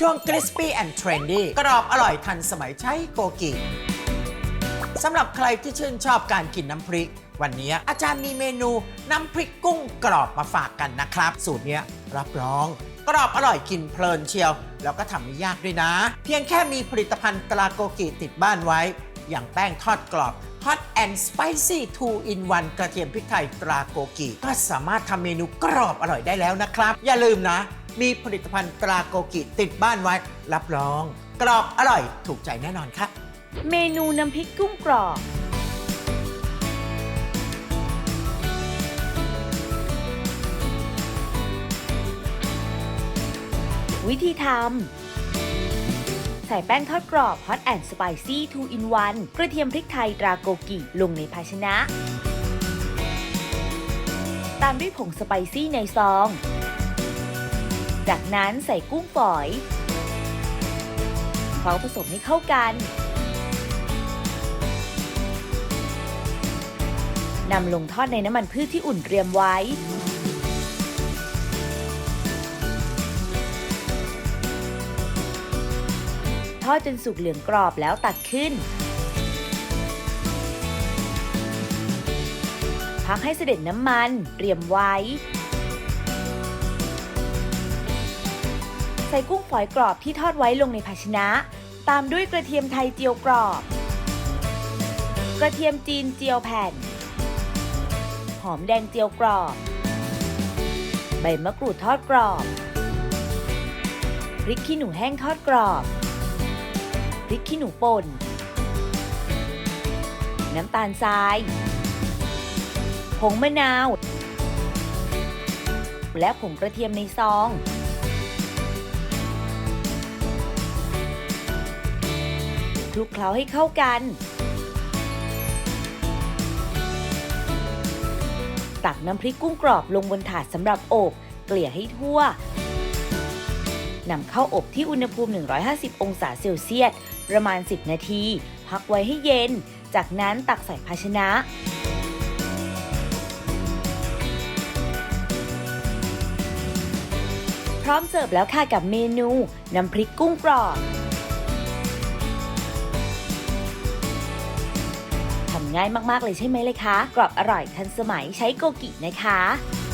ช่วง Crispy and Trendy กรอบอร่อยทันสมัยใช้โกกิสำหรับใครที่ชื่นชอบการกินน้ำพริก วันนี้อาจารย์มีเมนูน้ำพริกกุ้งกรอบมาฝากกันนะครับ สูตรนี้รับรอง กรอบอร่อยกินเพลินเชียว แล้วก็ทำไม่ยากด้วยนะ เพียงแค่มีผลิตภัณฑ์ตราโกกิติดบ้านไว้ อย่างแป้งทอดกรอบ Hot and Spicy 2 in 1 กระเทียมพริกไทยตราโกกิก็สามารถทำเมนูกรอบอร่อยได้แล้วนะครับ อย่าลืมนะ มีผลิตภัณฑ์ตราโกกิติดบ้านไว้ รับรอง กรอบอร่อยถูกใจแน่นอนครับเมนูน้ำพริกกุ้งกรอบ วิธีทำใส่แป้งทอดกรอบ Hot and Spicy 2 in 1กระเทียมพริกไทยตราโกกิ ลงในภาชนะ ตามด้วยผงสไปซี่ในซอง จากนั้นใส่กุ้งฝอยเคล้าผสมให้เข้ากันนำลงทอดในน้ำมันพืชที่อุ่นเตรียมไว้ ทอดจนสุกเหลืองกรอบแล้วตักขึ้น พักให้เสด็จน้ำมันเตรียมไว้ ใส่กุ้งฝอยกรอบที่ทอดไว้ลงในภาชนะ ตามด้วยกระเทียมไทยเจียวกรอบ กระเทียมจีนเจียวแผ่น หอมแดงเจียวกรอบ ใบมะกรูดทอดกรอบ พริกขี้หนูแห้งทอดกรอบ พริกขี้หนูป่น น้ำตาลทราย ผงมะนาว และผงกระเทียมในซอง ลุกเคล้าให้เข้ากัน ตักน้ำพริกกุ้งกรอบลงบนถาดสำหรับอบเกลี่ยให้ทั่วนำเข้าอบที่อุณหภูมิ 150 องศาเซลเซียส ประมาณ 10 นาที พักไว้ให้เย็น จากนั้นตักใส่ภาชนะ พร้อมเสิร์ฟแล้วค่ะกับเมนู น้ำพริกกุ้งกรอบ ง่ายมากๆเลยใช่ไหมเลยคะกรอบอร่อยทันสมัยใช้โกกินะคะ